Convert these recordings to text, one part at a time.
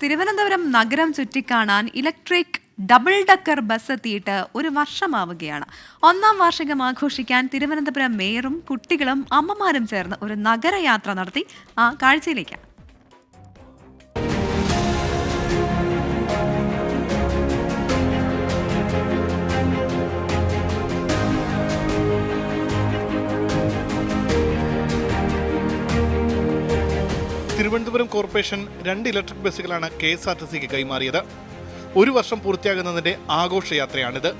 തിരുവനന്തപുരം നഗരം ചുറ്റിക്കാണാൻ electric double decker bus എത്തിയിട്ട് ഒരു വർഷമാവുകയാണ്. ഒന്നാം വാർഷികം ആഘോഷിക്കാൻ തിരുവനന്തപുരം മേയറും കുട്ടികളും അമ്മമാരും ചേർന്ന് ഒരു നഗരയാത്ര നടത്തി ആ കാഴ്ചയിലേക്ക് തിരുവനന്തപുരം കോർപ്പറേഷൻ രണ്ട് ഇലക്ട്രിക് ബസ്സുകളാണ് കെ എസ് ആർ ടി സിക്ക് കൈമാറിയത്. ഒരു വർഷം പൂർത്തിയാകുന്നതിന്റെ ആഘോഷയാത്രയാണിത്.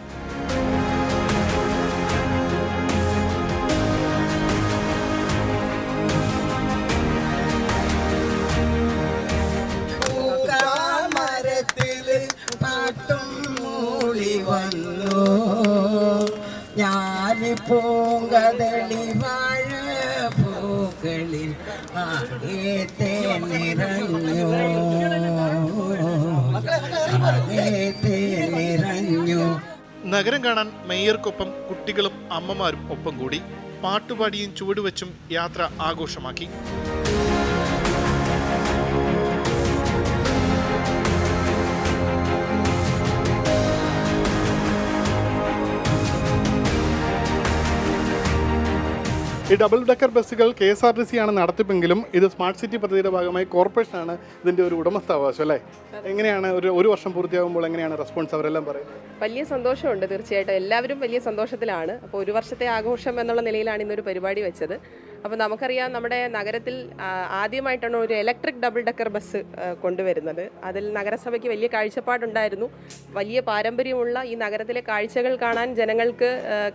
വന്നു. ഞാൻ പൂങ്കതളി വാഴ പൂക്കളിൽ ആകേത്തെ നിറഞ്ഞു നിറഞ്ഞു നഗരം കാണാൻ മേയർക്കൊപ്പം കുട്ടികളും അമ്മമാരും ഒപ്പം കൂടി പാട്ടുപാടിയും ചുവടുവെച്ചും യാത്ര ആഘോഷമാക്കി. ഈ ഡബിൾ ഡെക്കർ ബസ്സുകൾ K S R T C ആണ് നടത്തിപ്പെങ്കിലും ഇത് സ്മാർട്ട് സിറ്റി പദ്ധതിയുടെ ഭാഗമായി കോർപ്പറേഷനാണ് ഇതിന്റെ ഒരു ഉടമസ്ഥാവകാശം അല്ലേ? എങ്ങനെയാണ് ഒരു ഒരു വർഷം പൂർത്തിയാകുമ്പോൾ എങ്ങനെയാണ് റെസ്പോൺസ് അവരെല്ലാം പറയുന്നത്? വലിയ സന്തോഷമുണ്ട് തീർച്ചയായിട്ടും. എല്ലാവരും വലിയ സന്തോഷത്തിലാണ്. അപ്പോൾ ഒരു വർഷത്തെ ആഘോഷം എന്നുള്ള നിലയിലാണ് ഇന്നൊരു പരിപാടി വെച്ചത്. അപ്പോൾ നമുക്കറിയാം നമ്മുടെ നഗരത്തിൽ ആദ്യമായിട്ടാണ് ഒരു ഇലക്ട്രിക് ഡബിൾ ഡക്കർ ബസ് കൊണ്ടുവരുന്നത്. അതിൽ നഗരസഭയ്ക്ക് വലിയ കാഴ്ചപ്പാടുണ്ടായിരുന്നു. വലിയ പാരമ്പര്യമുള്ള ഈ നഗരത്തിലെ കാഴ്ചകൾ കാണാൻ ജനങ്ങൾക്ക്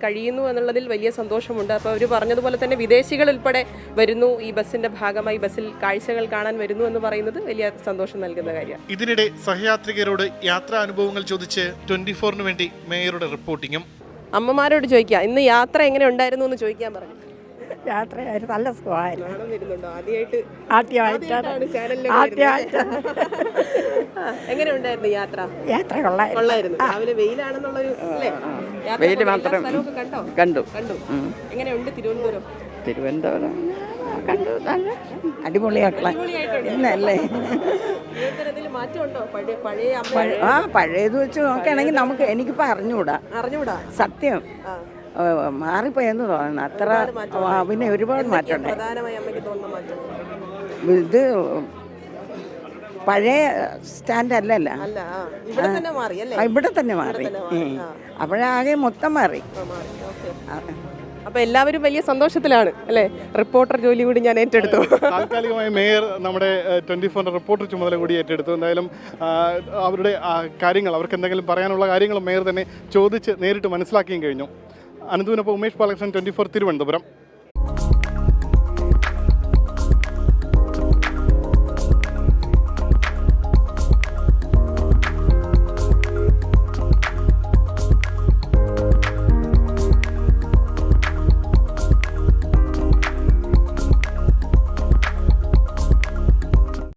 കഴിയുന്നു എന്നുള്ളതിൽ വലിയ സന്തോഷമുണ്ട്. അപ്പോൾ അവർ പറഞ്ഞതുപോലെ തന്നെ വിദേശികൾ ഉൾപ്പെടെ വരുന്നു. ഈ ബസ്സിന്റെ ഭാഗമായി ബസ്സിൽ കാഴ്ചകൾ കാണാൻ വരുന്നു എന്ന് പറയുന്നത് വലിയ സന്തോഷം നൽകുന്ന കാര്യമാണ്. ഇതിനിടെ സഹയാത്രികരോട് യാത്രാ അനുഭവങ്ങൾ ചോദിച്ച് ട്വന്റി ഫോറിന് വേണ്ടി മേയറുടെ റിപ്പോർട്ടിങ്ങും അമ്മമാരോട് ചോദിക്കാം ഇന്ന് യാത്ര എങ്ങനെ ഉണ്ടായിരുന്നു? എന്ന് ചോദിക്കാൻ പറഞ്ഞു. യാത്രയായിരുന്നു നല്ല സുഖമായിരുന്നു. ആദ്യമായിട്ടാണ്. ആദ്യമായിട്ടാണ് എങ്ങനെ ഉണ്ടായിരുന്നു യാത്ര? യാത്ര കൊള്ളായിരുന്നു. രാവിലെ വെയിലാണെന്നുള്ളൊരു മാത്രം. കണ്ടോ? കണ്ടു. കണ്ടു. എങ്ങനെയുണ്ട് തിരുവനന്തപുരം? തിരുവനന്തപുരം കണ്ടു. നല്ല അടിപൊളിയാക്കള ഇന്നല്ലേ. ആ പഴയത് വെച്ച് നോക്കുകയാണെങ്കിൽ നമുക്ക് എനിക്കിപ്പോൾ അറിഞ്ഞുകൂടാ. അറിഞ്ഞുകൂടാ? സത്യം. മാറിപ്പോയെന്ന് തോന്നുന്നു അത്ര പിന്നെ ഒരുപാട് മാറ്റമുണ്ട്. പ്രധാനമായി അമ്മയ്ക്ക് തോന്നുന്ന മാറ്റം? ഇത് പഴയ സ്റ്റാൻഡ് അല്ലല്ല അല്ല ഇവിടെ തന്നെ മാറി അല്ലേ? ഇവിടെ തന്നെ മാറി. ഉം. അപ്പോഴാകെ മൊത്തം മാറി. അപ്പൊ എല്ലാവരും വലിയ സന്തോഷത്തിലാണ് അല്ലേ? റിപ്പോർട്ടർ ജോലി കൂടി ഞാൻ ഏറ്റെടുത്തു. താൽക്കാലികമായി മേയർ നമ്മുടെ ട്വന്റി ഫോറിന്റെ റിപ്പോർട്ടർ ചുമതല കൂടി ഏറ്റെടുത്തു. എന്തായാലും അവരുടെ കാര്യങ്ങൾ അവർക്ക് എന്തെങ്കിലും പറയാനുള്ള കാര്യങ്ങൾ മേയർ തന്നെ ചോദിച്ച് നേരിട്ട് മനസ്സിലാക്കിയും കഴിഞ്ഞു. അനന്തുവിനൊപ്പം ഉമേഷ് ബാലകൃഷ്ണൻ ട്വന്റി ഫോർ തിരുവനന്തപുരം.